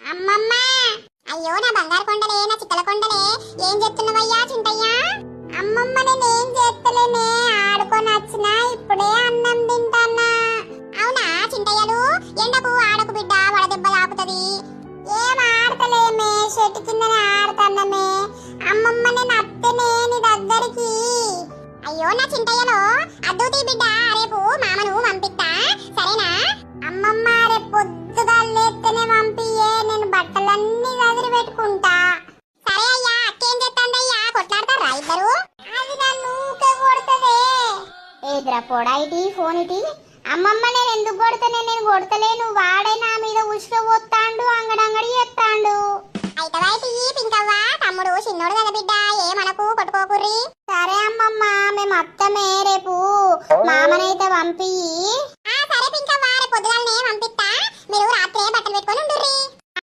అమ్మమ్మ! అయ్యో నా బంగారు కొండలే నా చిక్కల కొండలే ఏం చెప్తున్నావయ్యా చింటయ్యా అమ్మమ్మ నేనేం చేస్తలేనే ఆడుకొని వచ్చినా ఇప్పుడే అన్నం తింటానా? అవునా చింటయ్యలు ఎండకు ఆడకు బిడ్డ వడదెబ్బ తాకుతది. ఏం ఆడతలేమే చెట్టు కిందనే ఆడుతాన్నమే. అమ్మమ్మ నేను అత్తనే నీ దగ్గరికి. అయ్యో నా చింటయ్యలో అద్దుతీ బిడ్డ రేపు నీద్రా పోడా ఇటీ ఫోన్ ఇటీ అమ్మమ్మ నేను ఎందుకు కొడతానే నేను కొడతలే. నువ్వు వాడే నా మీద ఉసుక పోతాండు అంగడంగడి చేస్తాండు అయితే పింకవ్వ? తమ్ముడు చిన్నోడు కదా బిడ్డ ఏ మనకు కొట్టుకోకుర్రి. సరే అమ్మమ్మ మేము అత్తమే రేపు మామనైతే పంపి